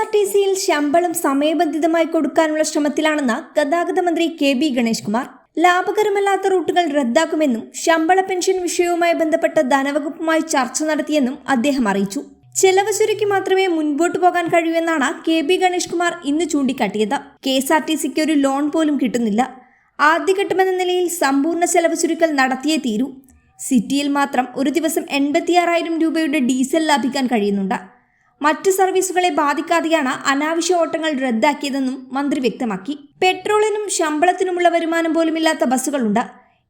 R T സിയിൽ ശമ്പളം സമയബന്ധിതമായി കൊടുക്കാനുള്ള ശ്രമത്തിലാണെന്ന് ഗതാഗത മന്ത്രി കെ ബി ഗണേഷ് കുമാർ ലാഭകരമല്ലാത്ത റൂട്ടുകൾ റദ്ദാക്കുമെന്നും ശമ്പള പെൻഷൻ വിഷയവുമായി ബന്ധപ്പെട്ട ധനവകുപ്പുമായി ചർച്ച നടത്തിയെന്നും അദ്ദേഹം അറിയിച്ചു. ചെലവ് ചുരുക്കി മാത്രമേ മുൻപോട്ട് പോകാൻ കഴിയൂ എന്നാണ് കെ ബി ഗണേഷ് കുമാർ ഇന്ന് ചൂണ്ടിക്കാട്ടിയത്. കെ എസ് ആർ ടി സിക്ക് ഒരു ലോൺ പോലും കിട്ടുന്നില്ല. ആദ്യഘട്ടമെന്ന നിലയിൽ സമ്പൂർണ ചെലവ് ചുരുക്കൽ നടത്തിയേ തീരൂ. സിറ്റിയിൽ മാത്രം ഒരു ദിവസം എൺപത്തിയാറായിരം രൂപയുടെ ഡീസൽ ലാഭിക്കാൻ കഴിയുന്നുണ്ട്. മറ്റ് സർവീസുകളെ ബാധിക്കാതെയാണ് അനാവശ്യ ഓട്ടങ്ങൾ റദ്ദാക്കിയതെന്നും മന്ത്രി വ്യക്തമാക്കി. പെട്രോളിനും ശമ്പളത്തിനുമുള്ള വരുമാനം പോലുമില്ലാത്ത ബസ്സുകളുണ്ട്.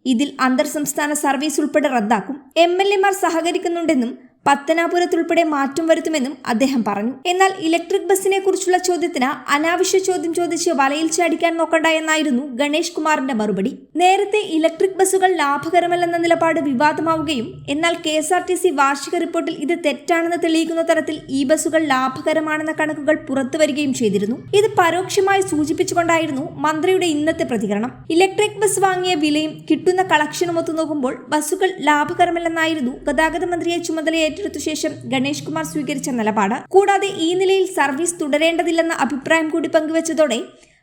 ഇതിൽ അന്തർ സംസ്ഥാന സർവീസ് ഉൾപ്പെടെ റദ്ദാക്കും. എം എൽ എമാർ സഹകരിക്കുന്നുണ്ടെന്നും പത്തനാപുരത്തുൾപ്പെടെ മാറ്റം വരുത്തുമെന്നും അദ്ദേഹം പറഞ്ഞു. എന്നാൽ ഇലക്ട്രിക് ബസ്സിനെ കുറിച്ചുള്ള ചോദ്യത്തിന് അനാവശ്യ ചോദ്യം ചോദിച്ച് വലയിൽ ചാടിക്കാൻ നോക്കണ്ട എന്നായിരുന്നു ഗണേഷ് കുമാറിന്റെ മറുപടി. നേരത്തെ ഇലക്ട്രിക് ബസ്സുകൾ ലാഭകരമല്ലെന്ന നിലപാട് വിവാദമാവുകയും എന്നാൽ K S R T C വാർഷിക റിപ്പോർട്ടിൽ ഇത് തെറ്റാണെന്ന് തെളിയിക്കുന്ന തരത്തിൽ ഈ ബസ്സുകൾ ലാഭകരമാണെന്ന കണക്കുകൾ പുറത്തുവരികയും ചെയ്തിരുന്നു. ഇത് പരോക്ഷമായി സൂചിപ്പിച്ചുകൊണ്ടായിരുന്നു മന്ത്രിയുടെ ഇന്നത്തെ പ്രതികരണം. ഇലക്ട്രിക് ബസ് വാങ്ങിയ വിലയും കിട്ടുന്ന കളക്ഷനും ഒത്തു നോക്കുമ്പോൾ ബസ്സുകൾ ലാഭകരമല്ലെന്നായിരുന്നു ഗതാഗത മന്ത്രിയെ ചുമതല ഏറ്റെടുത്ത ശേഷം ഗണേഷ് കുമാർ സ്വീകരിച്ച നിലപാട്. കൂടാതെ ഈ നിലയിൽ സർവീസ് തുടരേണ്ടതില്ലെന്ന അഭിപ്രായം കൂടി പങ്കുവച്ചതോടെ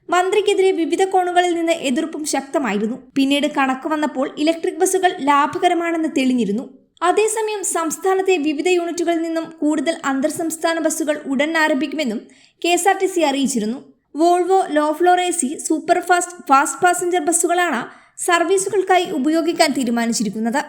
മന്ത്രിക്കെതിരെ വിവിധ കോണുകളിൽ നിന്ന് എതിർപ്പും ശക്തമായിരുന്നു. പിന്നീട് കണക്ക് വന്നപ്പോൾ ഇലക്ട്രിക് ബസ്സുകൾ ലാഭകരമാണെന്ന് തെളിഞ്ഞിരുന്നു. അതേസമയം സംസ്ഥാനത്തെ വിവിധ യൂണിറ്റുകളിൽ നിന്നും കൂടുതൽ അന്തർ സംസ്ഥാന ബസ്സുകൾ ഉടൻ ആരംഭിക്കുമെന്നും K S R T C അറിയിച്ചിരുന്നു. Volvo low floor A C super fast fast passenger ബസ്സുകളാണ് സർവീസുകൾക്കായി ഉപയോഗിക്കാൻ തീരുമാനിച്ചിരിക്കുന്നത്.